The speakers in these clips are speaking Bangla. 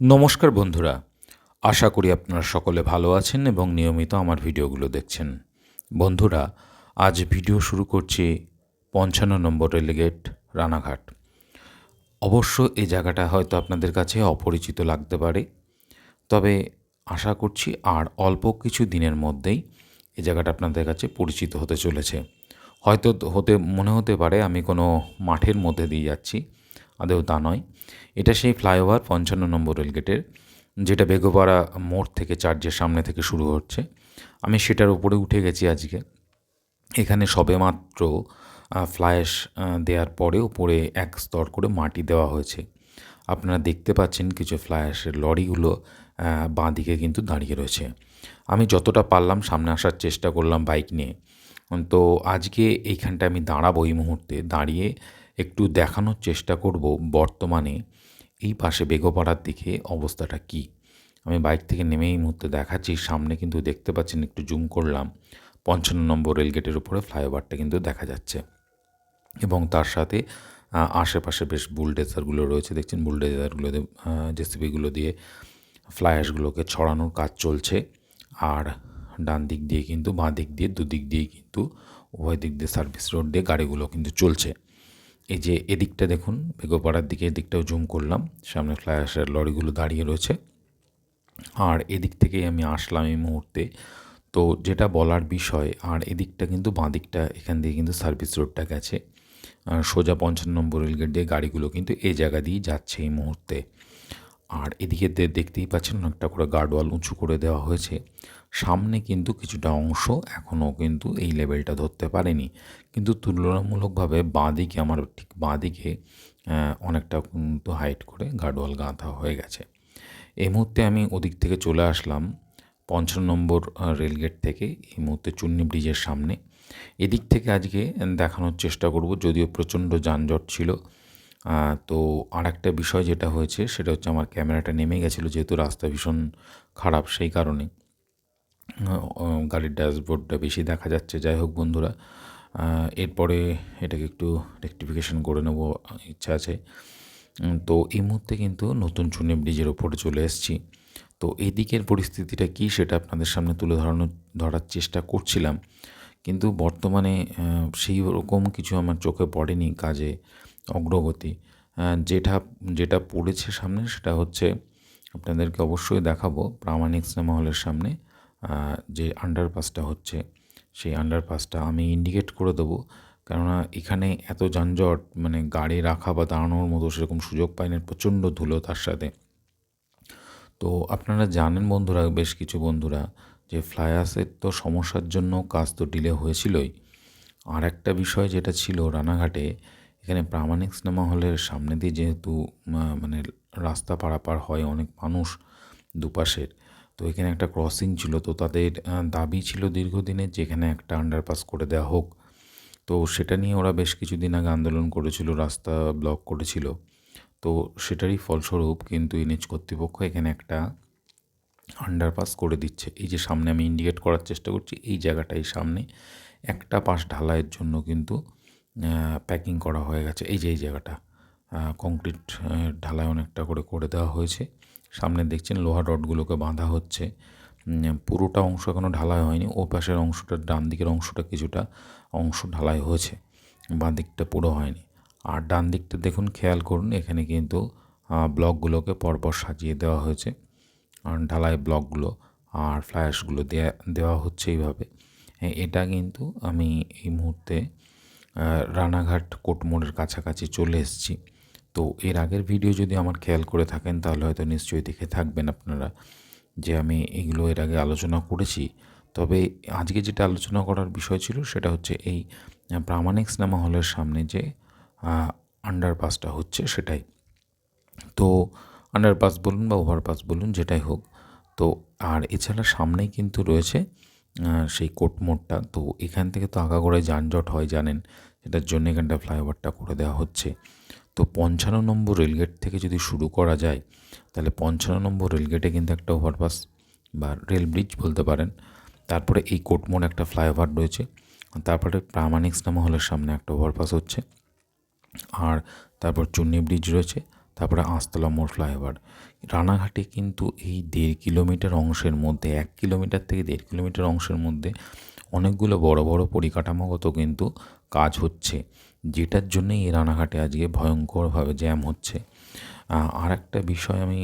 নমস্কার বন্ধুরা। আশা করি আপনারা সকলে ভালো আছেন এবং নিয়মিত আমার ভিডিওগুলো দেখছেন। বন্ধুরা, আজ ভিডিও শুরু করছি পঞ্চান্ন নম্বর রেলগেট, রানাঘাট। অবশ্য এই জায়গাটা হয়তো আপনাদের কাছে অপরিচিত লাগতে পারে। তবে আশা করছি আর অল্প কিছু দিনের মধ্যেই এই জায়গাটা আপনাদের কাছে পরিচিত হতে চলেছে। হয়তো হতে, মনে হতে পারে আমি কোনো মাঠের মধ্যে দিয়ে যাচ্ছি। আদৌ তা নয়। এটা সেই ফ্লাইওভার পঞ্চান্ন নম্বর রেলগেটের, যেটা বেগোপাড়া মোড় থেকে চার্জের সামনে থেকে শুরু হচ্ছে। আমি সেটার উপরে উঠে গেছি আজকে। এখানে সবেমাত্র ফ্লাইশ দেওয়ার পরে উপরে এক স্তর করে মাটি দেওয়া হয়েছে। আপনারা দেখতে পাচ্ছেন কিছু ফ্লাইশের লরিগুলো বাঁ দিকে কিন্তু দাঁড়িয়ে রয়েছে। আমি যতটা পারলাম সামনে আসার চেষ্টা করলাম বাইক নিয়ে। তো আজকে এইখানটা আমি দাঁড়াবো এই মুহূর্তে, দাঁড়িয়ে একটু দেখানোর চেষ্টা করব বর্তমানে এই পাশে বেগোপাড়ার দিকে অবস্থাটা কি। আমি বাইক থেকে নেমে এই মুহূর্তে দেখাচ্ছি, সামনে কিন্তু দেখতে পাচ্ছেন, একটু জুম করলাম, পঞ্চান্ন নম্বর রেলগেটের উপরে ফ্লাইওভারটা কিন্তু দেখা যাচ্ছে। এবং তার সাথে আশেপাশে বেশ বুলডেজারগুলো রয়েছে, দেখছেন বুলডেজারগুলো জেসিবিগুলো দিয়ে ফ্লাইয়ার্সগুলোকে ছড়ানোর কাজ চলছে। আর ডান দিক দিয়ে কিন্তু বাঁ দিক দিয়ে, দুদিক দিয়ে কিন্তু উভয় দিক দিয়ে সার্ভিস রোড দিয়ে গাড়িগুলো কিন্তু চলছে। এই যে এদিকটা দেখুন বেগোপাড়ার দিকে এদিকটাও জুম করলাম, সামনে ফ্লাইয়ার্সের লরিগুলো দাঁড়িয়ে রয়েছে। আর এদিক থেকেই আমি আসলাম এই মুহূর্তে। তো যেটা বলার বিষয়, আর এদিকটা কিন্তু বাঁ দিকটা এখান দিয়ে কিন্তু সার্ভিস রোডটা গেছে। সোজা পঞ্চান্ন নম্বর রেলগেট দিয়ে গাড়িগুলো কিন্তু এই জায়গা দিয়েই যাচ্ছে এই মুহূর্তে। আর এদিকে দেখতেই পাচ্ছেন অনেকটা করে গার্ডওয়াল উঁচু করে দেওয়া হয়েছে। সামনে কিন্তু কিছুটা অংশ এখনও কিন্তু এই লেভেলটা ধরতে পারেনি। কিন্তু তুলনামূলকভাবে বাঁ দিকে আমার ঠিক বাঁ দিকে অনেকটা কিন্তু হাইট করে গার্ডওয়াল গাঁথা হয়ে গেছে। এই মুহূর্তে আমি ওদিক থেকে চলে আসলাম পঞ্চান্ন নম্বর রেলগেট থেকে, এই মুহূর্তে চুন্নি ব্রিজের সামনে। এদিক থেকে আজকে দেখানোর চেষ্টা করব, যদিও প্রচণ্ড যানজট ছিল। তো আর একটা বিষয় যেটা হয়েছে, সেটা হচ্ছে আমার ক্যামেরাটা নেমে গেছিল, যেহেতু রাস্তা ভীষণ খারাপ সেই কারণে। গাড়ির ড্যাশবোর্ডটা বেশি দেখা যাচ্ছে। যাই হোক বন্ধুরা এরপরে এটাকে একটু রেক্টিফিকেশন করে নেব, ইচ্ছা আছে। তো এই মুহূর্তে কিন্তু নতুন চুনে ব্রিজের ওপরে চলে এসেছি। তো এদিকের পরিস্থিতিটা কী, সেটা আপনাদের সামনে তুলে ধরানোর, ধরার চেষ্টা করছিলাম। কিন্তু বর্তমানে সেই রকম কিছু আমার চোখে পড়েনি কাজে। অগ্রগতি। যেটা যেটা পড়েছে সামনে সেটা হচ্ছে আপনাদেরকে অবশ্যই দেখাবো প্রামাণিক সিনেমা হলের সামনে যে আন্ডারপাসটা হচ্ছে। সেই আন্ডারপাসটা আমি ইন্ডিকেট করে দেবো। কেননা এখানে এত যানজট মানে গাড়ি রাখা বা দাঁড়ানোর মতো সেরকম সুযোগ পায় না, প্রচণ্ড ধুলো তার সাথে। তো আপনারা জানেন বন্ধুরা, বেশ কিছু বন্ধুরা, যে ফ্লাইয়াসের তো সমস্যার জন্য কাজ তো ডিলে হয়েছিলই। আর একটা বিষয় যেটা ছিল রানাঘাটে এখানে প্রামাণিক সিনেমা হলের সামনে দিয়ে যেহেতু মানে রাস্তা পারাপার হয় অনেক মানুষ দুপাশের, তো এখানে একটা ক্রসিং ছিল, তো তাদের দাবি ছিল দীর্ঘদিনের যেখানে একটা আন্ডারপাস করে দেওয়া হোক। তো সেটা নিয়ে ওরা বেশ কিছুদিন আগে আন্দোলন করেছিল, রাস্তা ব্লক করেছিল। তো সেটারই ফলস্বরূপ কিন্তু এনএচ কর্তৃপক্ষ এখানে একটা আন্ডারপাস করে দিচ্ছে। এই যে সামনে আমি ইন্ডিকেট করার চেষ্টা করছি, এই জায়গাটাই সামনে একটা পাশ ঢালাইয়ের জন্য কিন্তু প্যাকিং করা হয়ে গেছে। এই যে, এই জায়গাটা কংক্রিট ঢালাই অনেকটা করে করে দেওয়া হয়েছে। সামনে দেখছেন লোহা রডগুলোকে বাঁধা হচ্ছে। পুরোটা অংশ এখনও ঢালাই হয়নি। ও পাশের অংশটা ডান দিকের অংশটা কিছুটা অংশ ঢালাই হয়েছে। বাঁ দিকটা পুরো হয়নি। আর ডান দিকটা দেখুন, খেয়াল করুন, এখানে কিন্তু ব্লকগুলোকে পরপর সাজিয়ে দেওয়া হয়েছে। আর ঢালাই ব্লকগুলো আর ফ্ল্যাশগুলো দেয়া, দেওয়া হচ্ছে এইভাবে। এটা কিন্তু আমি এই মুহূর্তে রানাঘাট কোটমোড়ের কাছাকাছি চলে এসেছি। তো এর আগের ভিডিও যদি আমার খেয়াল করে থাকেন, তাহলে হয়তো নিশ্চয়ই দেখে থাকবেন আপনারা যে আমি এগুলো এর আগে আলোচনা করেছি। তবে আজকে যেটা আলোচনা করার বিষয় ছিল, সেটা হচ্ছে এই প্রামাণিক সিনেমা হলের সামনে যে আন্ডারপাসটা হচ্ছে সেটাই। তো আন্ডারপাস বলুন বা ওভারপাস বলুন, যেটাই হোক। তো আর এছাড়া সামনেই কিন্তু রয়েছে সেই কোটমোড়টা তো এখান থেকে তো আগাগোড়ায় যানজট হয় জানেন যেটার জন্য এখানটা ফ্লাইওভারটা করে দেওয়া হচ্ছে। তো পঞ্চান্ন নম্বর রেলগেট থেকে যদি শুরু করা যায়, তাহলে পঞ্চান্ন নম্বর রেলগেটে কিন্তু একটা ওভারপাস বা রেল ব্রিজ বলতে পারেন। তারপরে এই কোটমোড় একটা ফ্লাইওভার রয়েছে। তারপরে প্রামাণিক সিনেমা হলের সামনে একটা ওভারপাস হচ্ছে। আর তারপর চুন্নি ব্রিজ রয়েছে, তারপরে আঁশতলা মোড় ফ্লাইওভার। রানাঘাটে কিন্তু এই দেড় কিলোমিটার অংশের মধ্যে, এক কিলোমিটার থেকে দেড় কিলোমিটার অংশের মধ্যে অনেকগুলো বড় বড় পরিকাঠামোগত কিন্তু কাজ হচ্ছে। যেটার জন্যই এই রানাঘাটে আজকে ভয়ঙ্করভাবে জ্যাম হচ্ছে। আর একটা বিষয় আমি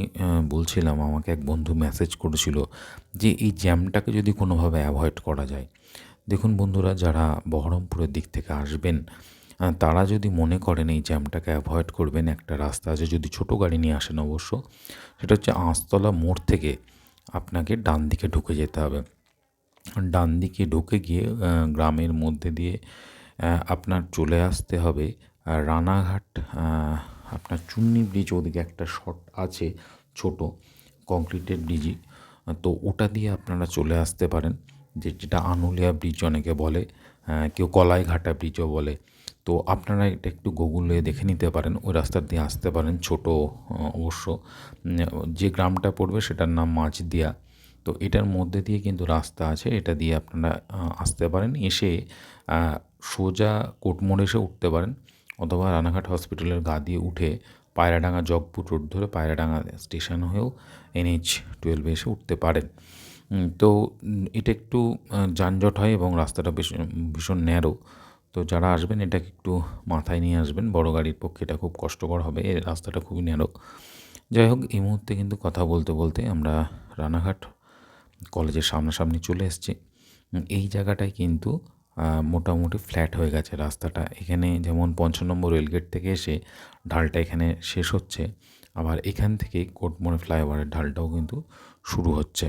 বলছিলাম, আমাকে এক বন্ধু মেসেজ করেছিল যে এই জ্যামটাকে যদি কোনোভাবে অ্যাভয়েড করা যায়। দেখুন বন্ধুরা, যারা বহরমপুরের দিক থেকে আসবেন তারা যদি মনে করেন এই জ্যামটাকে অ্যাভয়েড করবেন, একটা রাস্তা আছে, যদি ছোটো গাড়ি নিয়ে আসেন অবশ্য, সেটা হচ্ছে আঁশতলা মোড় থেকে আপনাকে ডান দিকে ঢুকে যেতে হবে। ডান দিকে ঢুকে গিয়ে গ্রামের মধ্যে দিয়ে আপনার চলে আসতে হবে। রানাঘাট আপনার চুন্নি ব্রিজ ওদিকে একটা শট আছে, ছোট, কংক্রিটের ব্রিজই তো ওটা দিয়ে আপনারা চলে আসতে পারেন যে যেটা আনুলিয়া ব্রিজ অনেকে বলে কেউ কলাইঘাটা ব্রিজও বলে। তো আপনারা এটা একটু গুগলে দেখে নিতে পারেন, ওই রাস্তা দিয়ে আসতে পারেন, ছোট অবশ্য। যে গ্রামটা পড়বে সেটার নাম মাঝদিয়া। তো এটার মধ্যে দিয়ে কিন্তু রাস্তা আছে, এটা দিয়ে আপনারা আসতে পারেন। এসে সোজা কোটমোড় এসে উঠতে পারেন অথবা রানাঘাট হসপিটালের গা দিয়ে উঠে পায়রাডাঙ্গা, জগপুর রোড ধরে পায়রাডাঙ্গা স্টেশন হয়েও এনএইচ টুয়েলভে এসে উঠতে পারেন। তো, এটা একটু যানজট হয় এবং রাস্তাটা বেশ ভীষণ ন্যারো। তো যারা আসবেন, এটাকে একটু মাথায় নিয়ে আসবেন। বড় গাড়ির পক্ষে এটা খুব কষ্টকর হবে রাস্তাটা খুবই ন্যারো। যাই হোক, এই মুহূর্তে কিন্তু কথা বলতে বলতে আমরা রানাঘাট কলেজের সামনাসামনি চলে এসেছি। এই জায়গাটায় কিন্তু মোটামুটি ফ্ল্যাট হয়ে গেছে রাস্তাটা। এখানে যেমন পঞ্চান্ন নম্বর রেলগেট থেকে এসে ঢালটা এখানে শেষ হচ্ছে। আবার এখান থেকে কোটমোড়ে ফ্লাইওভারের ঢালটাও কিন্তু শুরু হচ্ছে।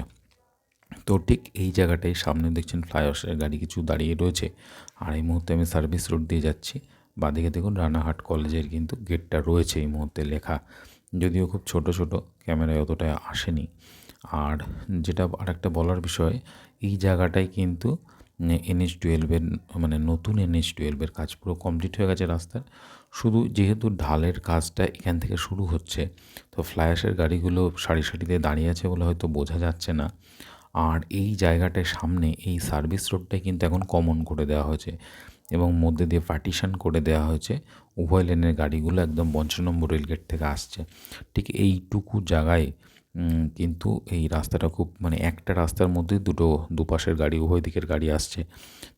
তো ঠিক এই জায়গাটায় সামনে দেখছেন ফ্লাইওভারের গাড়ি কিছু দাঁড়িয়ে রয়েছে। আর এই মুহূর্তে আমি সার্ভিস রোড দিয়ে যাচ্ছি। বাদিকে দেখুন রানাহাট কলেজের কিন্তু গেটটা রয়েছে এই মুহূর্তে লেখা। যদিও খুব ছোট ছোট ক্যামেরায় অতটা আসেনি। আর যেটা আরেকটা বলার বিষয়, এই জায়গাটায় কিন্তু এনএইচ টুয়েলভের মানে নতুন এনএইচ টুয়েলভের কাজ পুরো কমপ্লিট হয়ে গেছে রাস্তার। শুধু যেহেতু ঢালের কাজটা এখান থেকে শুরু হচ্ছে, তো ফ্লায়াসের গাড়িগুলো সারি সারিতে দাঁড়িয়ে আছে বলে হয়তো বোঝা যাচ্ছে না। আর এই জায়গাটার সামনে এই সার্ভিস রোডটাই কিন্তু এখন কমন করে দেওয়া হয়েছে এবং মধ্যে দিয়ে পার্টিশন করে দেওয়া হয়েছে। উভয় লেনের গাড়িগুলো একদম পঞ্চাশ নম্বর রেলগেট থেকে আসছে। ঠিক এইটুকু জায়গায় কিন্তু এই রাস্তাটা খুব মানে একটা রাস্তার মধ্যে দুটো দুপাশের গাড়ি, উভয় দিকের গাড়ি আসছে।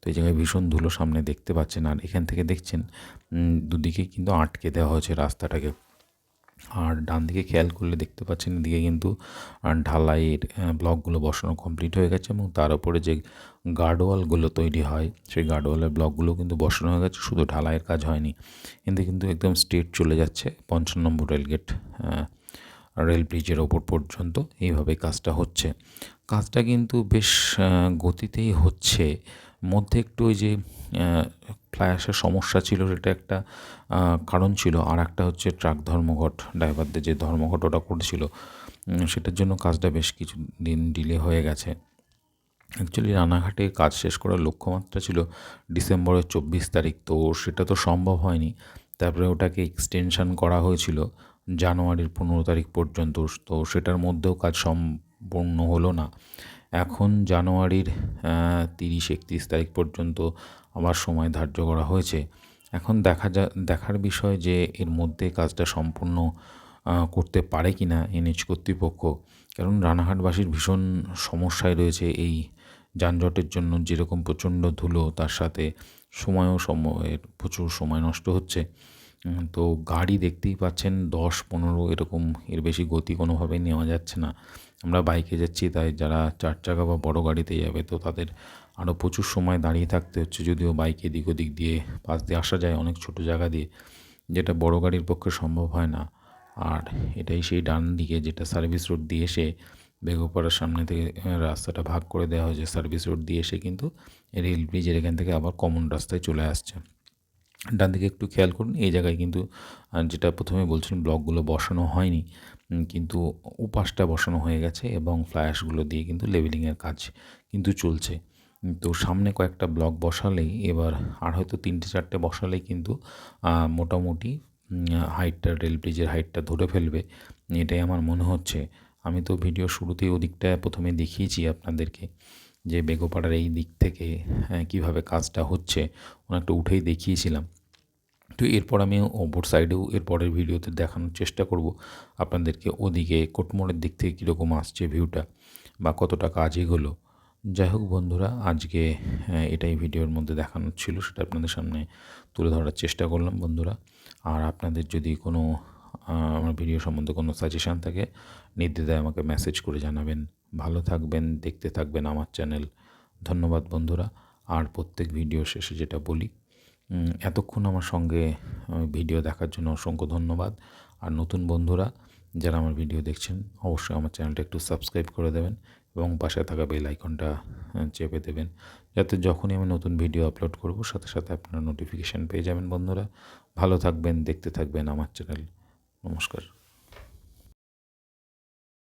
তো এই জায়গায় ভীষণ ধুলো সামনে দেখতে পাচ্ছেন আর এখান থেকে দেখছেন দুদিকে কিন্তু আটকে দেওয়া হয়েছে রাস্তাটাকে। আর ডান দিকে খেয়াল করলে দেখতে পাচ্ছেন, এদিকে কিন্তু ঢালাইয়ের ব্লকগুলো বসানো কমপ্লিট হয়ে গেছে এবং তার উপরে যে গার্ডওয়ালগুলো তৈরি হয়, সেই গার্ডওয়ালের ব্লকগুলো কিন্তু বসানো হয়ে গেছে, শুধু ঢালাইয়ের কাজ হয়নি। কিন্তু কিন্তু একদম স্ট্রেট চলে যাচ্ছে পঞ্চান্ন নম্বর রেলগেট রেল ব্রিজের ওপর পর্যন্ত এইভাবে কাজটা হচ্ছে। কাজটা কিন্তু বেশ গতিতেই হচ্ছে। মধ্যে একটু ওই যে ফ্লাই আসার সমস্যা ছিল, সেটা একটা কারণ ছিল। আর একটা হচ্ছে ট্রাক ধর্মঘট ড্রাইভারদের যে ধর্মঘট ওটা করেছিল সেটার জন্য কাজটা বেশ কিছু দিন ডিলে হয়ে গেছে। অ্যাকচুয়ালি রানাঘাটে কাজ শেষ করার লক্ষ্যমাত্রা ছিল ডিসেম্বরের চব্বিশ তারিখ, তো সেটা তো সম্ভব হয়নি। তারপরে ওটাকে এক্সটেনশান করা হয়েছিল। জানুয়ারির পনেরো তারিখ পর্যন্ত, তো সেটার মধ্যেও কাজ সম্পূর্ণ হলো না। এখন জানুয়ারির তিরিশ, একত্রিশ তারিখ পর্যন্ত আবার সময় ধার্য করা হয়েছে। এখন দেখা যা, দেখার বিষয় যে এর মধ্যে কাজটা সম্পূর্ণ করতে পারে কি না এনএইচ কর্তৃপক্ষ। কারণ রানাঘাটবাসীর ভীষণ সমস্যায় রয়েছে এই যানজটের জন্য, যেরকম প্রচণ্ড ধুলো, তার সাথে সময়ও সময়ের প্রচুর সময় নষ্ট হচ্ছে। তো গাড়ি দেখতেই পাচ্ছেন দশ, পনেরো এরকম, এর বেশি গতি কোনোভাবেই নেওয়া যাচ্ছে না। আমরা বাইকে যাচ্ছি, তাই যারা চার চাকা বা বড় গাড়িতে যাবে, তো তাদের আরও প্রচুর সময় দাঁড়িয়ে থাকতে হচ্ছে, যদিও বাইকে এদিক ওদিক দিয়ে, পাশ দিয়ে আসা যায় অনেক ছোট জায়গা দিয়ে, যেটা বড় গাড়ির পক্ষে সম্ভব হয় না। আর এটাই সেই ডান দিকে যেটা সার্ভিস রোড দিয়ে এসে বেগোপাড়ার সামনে থেকে রাস্তাটা ভাগ করে দেওয়া হয়েছে সার্ভিস রোড দিয়ে এসে, কিন্তু রেল ব্রিজের এখান থেকে আবার কমন রাস্তায় চলে আসছে। ডান দিকে একটু খেয়াল করুন, এই জায়গায় কিন্তু যেটা প্রথমে বলছিলাম ব্লকগুলো বসানো হয়নি কিন্তু উপাসটা বসানো হয়ে গেছে এবং ফ্লায়াসগুলো দিয়ে কিন্তু লেভেলিংয়ের কাজ কিন্তু চলছে। তো সামনে কয়েকটা ব্লক বসালেই, এবার আর হয়তো তিনটে চারটে বসালেই কিন্তু মোটামুটি হাইটটা রেল ব্রিজের হাইটটা ধরে ফেলবে, এটাই আমার মনে হচ্ছে। আমি তো ভিডিও শুরুতেই ওদিকটা প্রথমে দেখিয়েছি আপনাদেরকে। যে বেগোপাড়ার এই দিক থেকে হ্যাঁ, কীভাবে কাজটা হচ্ছে অনেকটা উঠেই দেখিয়েছিলাম। তো এরপর আমি ওপর সাইডেও এর পরের ভিডিওতে দেখানোর চেষ্টা করব আপনাদেরকে ওদিকে কোটমোড়ের দিক থেকে কীরকম আসছে ভিউটা বা কতটা কাজ এগোলো। যাই হোক বন্ধুরা আজকে আহ, এটাই ভিডিওর মধ্যে দেখানোর ছিল সেটা আপনাদের সামনে তুলে ধরার চেষ্টা করলাম বন্ধুরা। আর আপনাদের যদি কোনো আমার ভিডিও সম্বন্ধে কোনো সাজেশান থাকে নির্দ্বিধায় আমাকে মেসেজ করে জানাবেন। ভালো থাকবেন, দেখতে থাকবেন আমার চ্যানেল। ধন্যবাদ বন্ধুরা। আর প্রত্যেক ভিডিও শেষে যেটা বলি এতক্ষণ আমার সঙ্গে ভিডিও দেখার জন্য অসংখ্য ধন্যবাদ। আর নতুন বন্ধুরা, যারা আমার ভিডিও দেখছেন, অবশ্যই আমার চ্যানেলটা একটু সাবস্ক্রাইব করে দেবেন এবং পাশে থাকা বেল আইকনটা চেপে দেবেন। যাতে যখনই আমি নতুন ভিডিও আপলোড করব, সাথে সাথে আপনারা নোটিফিকেশান পেয়ে যাবেন বন্ধুরা। ভালো থাকবেন, দেখতে থাকবেন আমার চ্যানেল। নমস্কার।